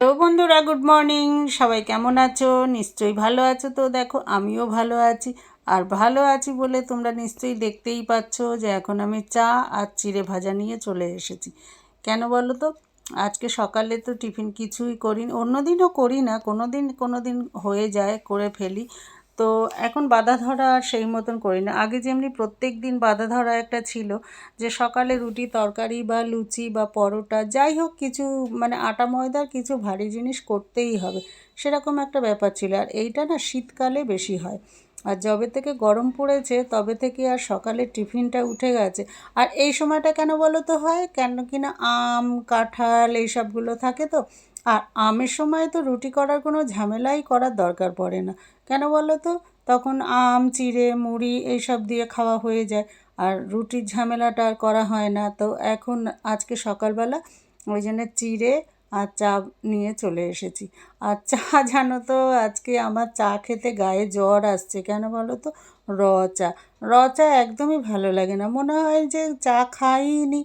তো বন্ধুরা good morning সবাই কেমন আছো? নিশ্চয়ই ভালো আছো তো? দেখো, আমিও ভালো আছি। আর ভালো আছি বলে তোমরা নিশ্চয়ই দেখতেই পাচ্ছ যে এখন আমি চা আর চিড়ে ভাজা নিয়ে চলে এসেছি। কেন বলো তো? আজকে সকালে তো টিফিন কিছুই করি অন্য দিনও করি না। কোনো দিন কোনো দিন হয়ে যায়, করে ফেলি। তো এখন বাধা ধরা আর সেই মতন করি না। আগে যেমনি প্রত্যেক দিন বাধা ধরা একটা ছিল যে সকালে রুটি, তরকারি বা লুচি বা পরোটা, যাই হোক কিছু মানে আটা, ময়দার কিছু ভারী জিনিস করতেই হবে। সেরকম একটা ব্যাপার ছিল। আর এইটা না শীতকালে বেশি হয়। আর যবে থেকে গরম পড়েছে, তবে থেকে আর সকালে টিফিনটা উঠে গেছে। আর এই সময়টা কেন বলো তো হয়? কেন কি না আম, কাঁঠাল এইসবগুলো থাকে তো? আর আমের সময় তো রুটি করার কোনো ঝামেলাই করার দরকার পড়ে না। কেন বলো তো তখন আম, চিড়ে, মুড়ি এইসব দিয়ে খাওয়া হয়ে যায়। আর রুটির ঝামেলাটা আর করা হয় না। তো এখন আজকে সকালবেলা ওই জন্য চিড়ে আর চা নিয়ে চলে এসেছি। আর চা জানো তো, আজকে আমার চা খেতে গায়ে জ্বর আসছে, কেন বলো তো? র চা। র চা একদমই ভালো লাগে না। মনে হয় যে চা খাইনি।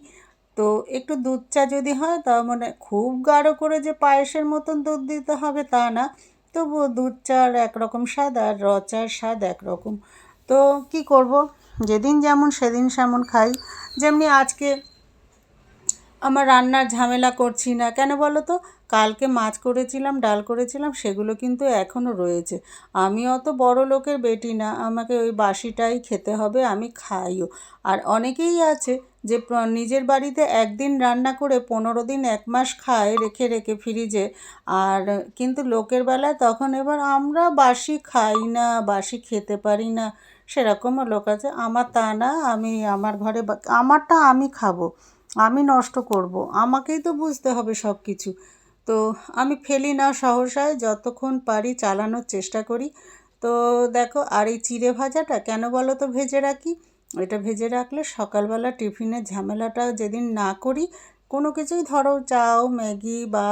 তো একটু দুধ চা যদি হয়, তা মানে খুব গাঢ় করে যে পায়েসের মতন দুধ দিতে হবে তা না। তবুও দুধ চার একরকম স্বাদ আর র চার স্বাদ একরকম। তো কি করব? যেদিন যেমন সেদিন সেমন খাই। যেমনি আজকে আমার রান্নার ঝামেলা করছি না। কেন বলো তো? কালকে মাছ করেছিলাম, ডাল করেছিলাম, সেগুলো কিন্তু এখনও রয়েছে। আমি অত বড় লোকের বেটি না, আমাকে ওই বাসিটাই খেতে হবে, আমি খাইও। আর অনেকেই আছে যে নিজের বাড়িতে একদিন রান্না করে পনেরো দিন, এক মাস খায়, রেখে রেখে ফ্রিজে। আর কিন্তু লোকের বেলায় তখন এবার আমরা বাসি খাই না, বাসি খেতে পারি না। সেরকমও লোক আছে। আমার তা না, আমি আমার ঘরে আমারটা আমি খাব। আমি নষ্ট করব। আমাকেই তো বুঝতে হবে সব কিছু তো আমি ফেলি না সহসায়, যতক্ষণ পারি চালানোর চেষ্টা করি। তো দেখো, আর এই চিড়ে ভাজাটা কেন বলো তো ভেজে রাখি? এটা ভেজে রাখলে সকালবেলা টিফিনের ঝামেলাটা যেদিন না করি, কোনো কিছুই ধরো চাও, ম্যাগি বা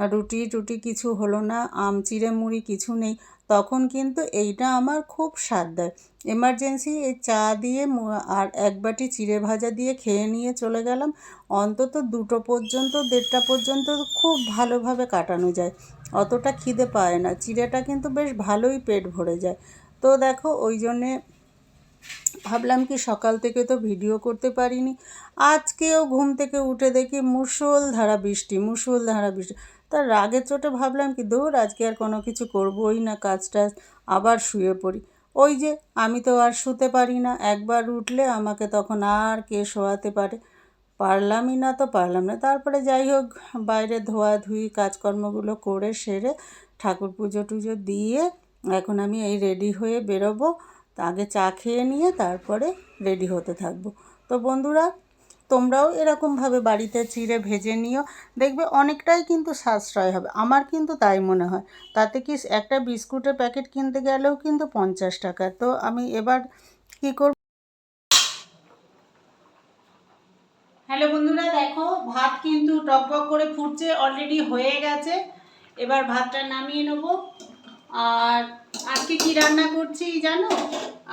রুটি টুটি কিছু হলো না, আম, চিড়ে, মুড়ি কিছু নেই। তখন কিন্তু এইটা আমার খুব স্বাদ দেয়। এমার্জেন্সি এই চা দিয়ে আর এক বাটি চিড়ে ভাজা দিয়ে খেয়ে নিয়ে চলে গেলাম। অন্তত দুটো পর্যন্ত, দেড়টা পর্যন্ত খুব ভালোভাবে কাটানো যায়। অতটা খিদে পায় না। চিড়েটা কিন্তু বেশ ভালোই পেট ভরে যায়। তো দেখো, ওই জন্যে ভাবলাম কি সকাল থেকে তো ভিডিও করতে পারিনি। আজকেও ঘুম থেকে উঠে দেখি মুষল ধারা বৃষ্টি মুষল ধারা বৃষ্টি। তার রাগের চোটে ভাবলাম কি দূর আজকে আর কোনো কিছু করবোই না কাজ টাজ আবার শুয়ে পড়ি। ওই যে, আমি তো আর শুতে পারি না, একবার উঠলে আমাকে তখন আর কে শোয়াতে পারে? পারলামই না তো পারলাম না। তারপরে যাই হোক, বাইরে ধোয়াধুয়ি কাজকর্মগুলো করে সেরে ঠাকুর পুজো টুজো দিয়ে এখন আমি এই রেডি হয়ে বেরোবো। আগে চা খেয়ে নিয়ে তারপরে রেডি হতে থাকব। তো বন্ধুরা তোমরাও এরকমভাবে বাড়িতে চিড়ে ভেজে নিও। দেখবে অনেকটাই কিন্তু সাশ্রয় হবে। আমার কিন্তু তাই মনে হয়। তাতে কি একটা বিস্কুটের প্যাকেট কিনতে গেলেও কিন্তু পঞ্চাশ টাকা। তো আমি এবার কী করব? হ্যালো বন্ধুরা, দেখো, ভাত কিন্তু টকবক করে ফুটছে অলরেডি হয়ে গেছে। এবার ভাতটা নামিয়ে নেব। আর আজকে কি রান্না করছি জানো?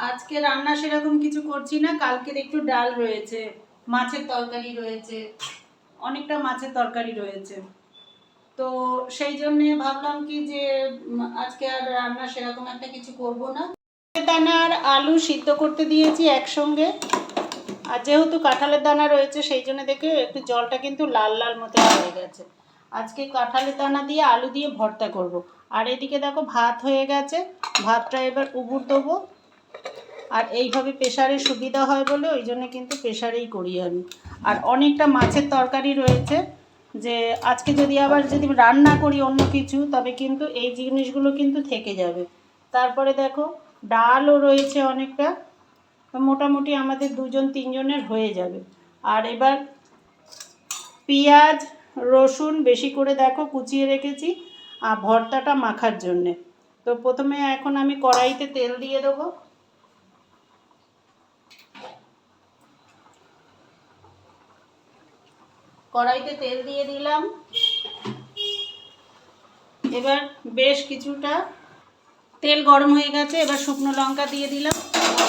আজকে রান্না সেরকম কিছু করছি না। কালকের একটু ডাল রয়েছে। মাছের তরকারি রয়েছে, অনেকটা মাছের তরকারি রয়েছে। তো সেই জন্যে ভাবলাম কি যে আজকে আর রান্না সেরকম একটা কিছু করব না। দানা আর আলু সিদ্ধ করতে দিয়েছি একসঙ্গে। আর যেহেতু কাঁঠালের দানা রয়েছে, সেই জন্য দেখে একটু জলটা কিন্তু লাল লাল মতো হয়ে গেছে। আজকে কাঁঠালের দানা দিয়ে আলু দিয়ে ভর্তা করব। আর এদিকে দেখো ভাত হয়ে গেছে। ভাতটা এবার উবুর দেবো। আর এইভাবে প্রেশারে সুবিধা হয় বলে ওই জন্য কিন্তু প্রেশারেই করি আমি। আর অনেকটা মাছের তরকারি রয়েছে যে আজকে যদি আবার যদি রান্না করি অন্য কিছু, তবে কিন্তু এই জিনিসগুলো কিন্তু থেকে যাবে। তারপরে দেখো, ডালও রয়েছে অনেকটা। মোটামুটি আমাদের দুজন, তিনজনের হয়ে যাবে। আর এবার পেঁয়াজ, রসুন বেশি করে দেখো কুচিয়ে রেখেছি আর ভর্তাটা মাখার জন্যে। তো প্রথমে এখন আমি কড়াইতে তেল দিয়ে দেবো। কড়াইতে তেল দিয়ে দিলাম। এবার বেশ কিছুটা তেল গরম হয়ে গেছে, এবার শুকনো লঙ্কা দিয়ে দিলাম।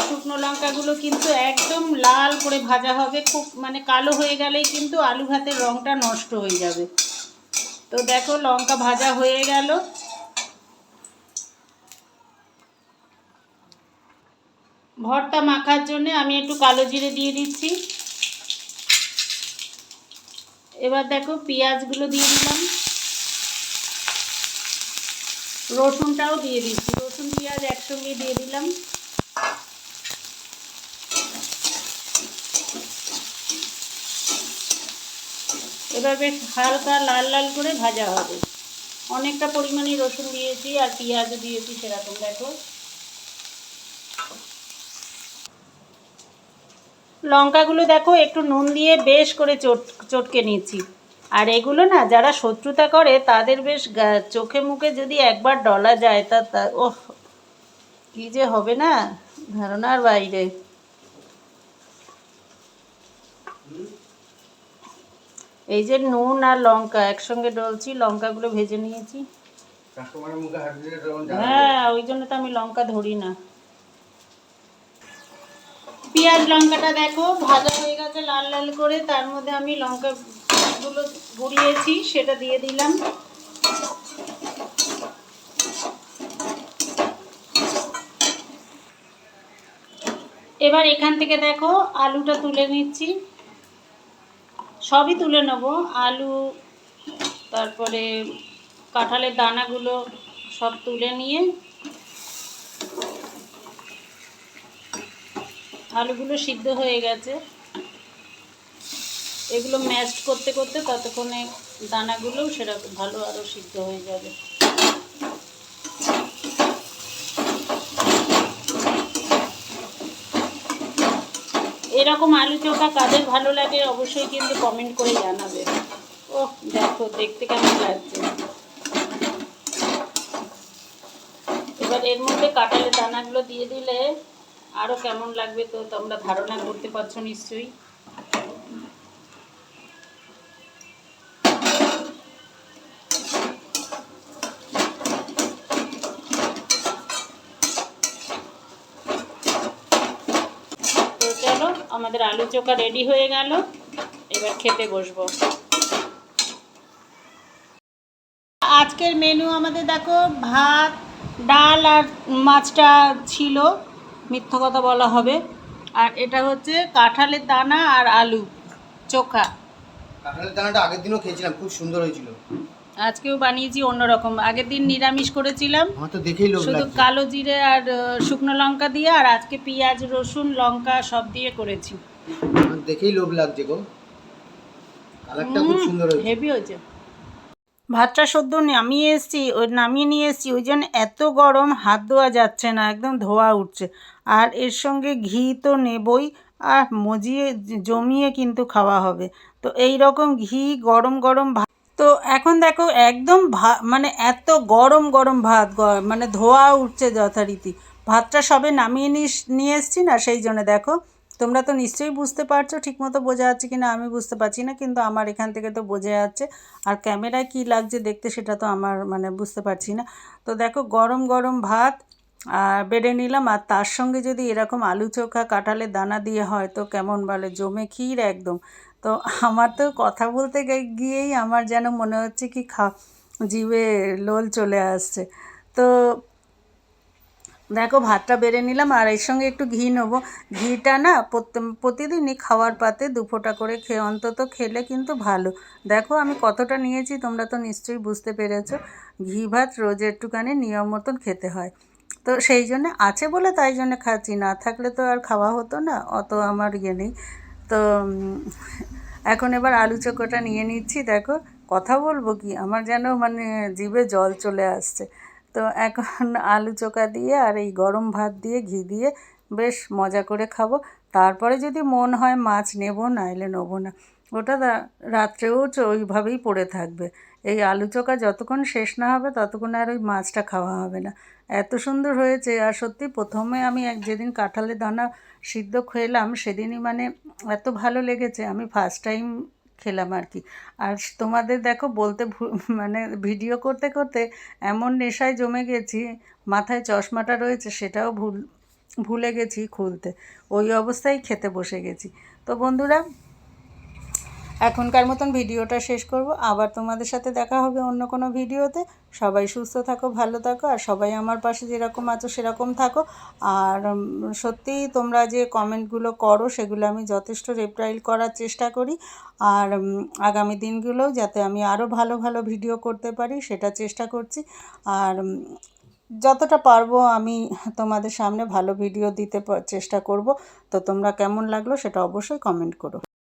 শুকনো লঙ্কাগুলো কিন্তু একদম লাল করে ভাজা হবে, খুব মানে কালো হয়ে গেলেই কিন্তু আলু ভাতের রঙটা নষ্ট হয়ে যাবে। তো দেখো লঙ্কা ভাজা হয়ে গেল। ভর্তা মাখার জন্য আমি একটু কালো জিরে দিয়ে দিচ্ছি। এবার দেখো পেঁয়াজগুলো দিয়ে দিলাম। রসুনটাও দিয়ে দিচ্ছি। রসুন, পেঁয়াজ একসঙ্গে দিয়ে দিলাম। এবার বেশ হালকা লাল লাল করে ভাজা হবে। অনেকটা পরিমাণে রসুন দিয়েছি আর পেঁয়াজও দিয়েছি সেরকম, দেখো। লঙ্কাগুলো দেখো একটু নুন দিয়ে বেশ করে চট চটকে নিচ্ছি আর এগুলো না যারা শত্রুতা করে তাদের বেশ চোখে মুখে যদি একবার ডলা যায় তা ওহ কী যে হবে না? ধারণার বাইরে। এই যে নুন আর লঙ্কা একসঙ্গে ডলছি লঙ্কাগুলো ভেজে নিয়েছি। হ্যাঁ ওই জন্য তো আমি লঙ্কা ধরি না। পেঁয়াজ লঙ্কাটা দেখো, ভাজা হয়ে গেছে লাল লাল করে। তার মধ্যে আমি লঙ্কা গুলো গুঁড়িয়েছি, সেটা দিয়ে দিলাম। এবার এখান থেকে দেখো, আলুটা তুলে নিচ্ছি। সবই তুলে নেব। আলু, তারপরে কাঁঠালের দানাগুলো সব তুলে নিয়ে আলুগুলো সিদ্ধ হয়ে গেছে। এগুলো ম্যাশড করতে করতে ততক্ষণে দানাগুলোও সেরকম ভালো আরও সিদ্ধ হয়ে যাবে। এরকম আলু চোখা কাদের ভালো লাগে অবশ্যই কিন্তু কমেন্ট করে জানাবে। ও দেখো, দেখতে কেমন লাগছে। এবার এর মধ্যে কাঁঠালের দানাগুলো দিয়ে দিলে আরও কেমন লাগবে তো তোমরা ধারণা করতে পারছ নিশ্চয়ই। চলো, আমাদের আলু চোখা রেডি হয়ে গেল। এবার খেতে বসবো। আজকের মেনু আমাদের দেখো, ভাত, ডাল আর মাছটা ছিল। মিথ্যা কথা বলা হবে। আর এটা হচ্ছে কাঁঠালের দানা আর আলু চোখা। কাঁঠালের দানাটা আগের দিনও খেয়েছিলাম খুব সুন্দর হয়েছিল। আজকেও বানিয়েছি অন্যরকম। আগের দিন নিরামিষ করেছিলাম। শুধু কালো জিরে আর শুকনো লঙ্কা দিয়ে আর আজকে পেঁয়াজ রসুন লঙ্কা সব দিয়ে করেছি। দেখেই লোভ লাগছে গো। কালারটা খুব সুন্দর হয়েছে। হেভি হয়েছে। ভাতটা সদ্য নামিয়ে এসেছি ওই নামিয়ে নিয়ে এসেছি, ওই জন্য এত গরম হাত ধোয়া যাচ্ছে না, একদম ধোয়া উঠছে। আর এর সঙ্গে ঘি তো নেবই, আর মজিয়ে জমিয়ে কিন্তু খাওয়া হবে। তো এই রকম ঘি, গরম গরম ভাত। তো এখন দেখো একদম ভা মানে এত গরম গরম ভাত মানে ধোয়া উঠছে যথারীতি। ভাতটা সবে নামিয়ে নিয়ে এসেছি না, সেই জন্য দেখো। তোমরা তো নিশ্চয়ই বুঝতে পারছ, ঠিকমতো বোঝা যাচ্ছে কি না আমি বুঝতে পারছি না, কিন্তু আমার এখান থেকে তো বোঝা যাচ্ছে। আর ক্যামেরায় কী লাগছে দেখতে সেটা তো আমার মানে বুঝতে পারছি না। তো দেখো, গরম গরম ভাত আর বেড়ে নিলাম। আর তার সঙ্গে যদি এরকম আলু চোখা কাঁঠালের দানা দিয়ে হয়, তো কেমন বলে, জমে ক্ষীর একদম। তো আমার তো কথা বলতে গিয়েই আমার যেন মনে হচ্ছে কি খা, জিভে লোল চলে আসছে। তো দেখো, ভাতটা বেড়ে নিলাম আর এর সঙ্গে একটু ঘি নেব। ঘিটা না প্রতিদিনই খাওয়ার পাতে দু ফোঁটা করে খেয়ে, অন্তত খেলে কিন্তু ভালো। দেখো, আমি কতটা নিয়েছি তোমরা তো নিশ্চয়ই বুঝতে পেরেছ। ঘি, ভাত, রোজ একটুখানি নিয়ম মতন খেতে হয়। তো সেই জন্য আছে বলে তাই জন্য খাচ্ছি, না থাকলে তো আর খাওয়া হতো না, অত আমার ইয়ে নেই। তো এখন এবার আলু চোখোটা নিয়ে নিচ্ছি, দেখো। কথা বলব কি? আমার যেন মানে জিভে জল চলে আসছে। তো এখন আলু চোখা দিয়ে আর এই গরম ভাত দিয়ে ঘি দিয়ে বেশ মজা করে খাব। তারপরে যদি মন হয় মাছ নেব না এলে নেব না। ওটা রাত্রেও ওইভাবেই পড়ে থাকবে। এই আলু চোখা যতক্ষণ শেষ না হবে, ততক্ষণ আর ওই মাছটা খাওয়া হবে না। এত সুন্দর হয়েছে আর সত্যি প্রথমে আমি এক যেদিন কাঁঠালের দানা সিদ্ধ খেলাম, সেদিনই মানে এত ভালো লেগেছে। আমি ফার্স্ট টাইম খেলাম আর কি। আর তোমাদের দেখো বলতে মানে ভিডিও করতে করতে এমন নেশায় জমে গেছি, মাথায় চশমাটা রয়েছে সেটাও ভুল, ভুলে গেছি খুলতে। ওই অবস্থায় খেতে বসে গেছি। তো বন্ধুরা এখনকার মতন ভিডিওটা শেষ করব। আবার তোমাদের সাথে দেখা হবে অন্য কোনো ভিডিওতে। সবাই সুস্থ থাকো, ভালো থাকো, আর সবাই আমার পাশে যেরকম আছো সেরকম থাকো। আর সত্যিই তোমরা যে কমেন্টগুলো করো, সেগুলো আমি যথেষ্ট রিপ্লাইল করার চেষ্টা করি। আর আগামী দিনগুলোও যাতে আমি আরও ভালো ভালো ভিডিও করতে পারি, সেটা চেষ্টা করছি। আর যতটা পারব আমি তোমাদের সামনে ভালো ভিডিও দিতে চেষ্টা করব। তো তোমরা কেমন লাগল সেটা অবশ্যই কমেন্ট করো।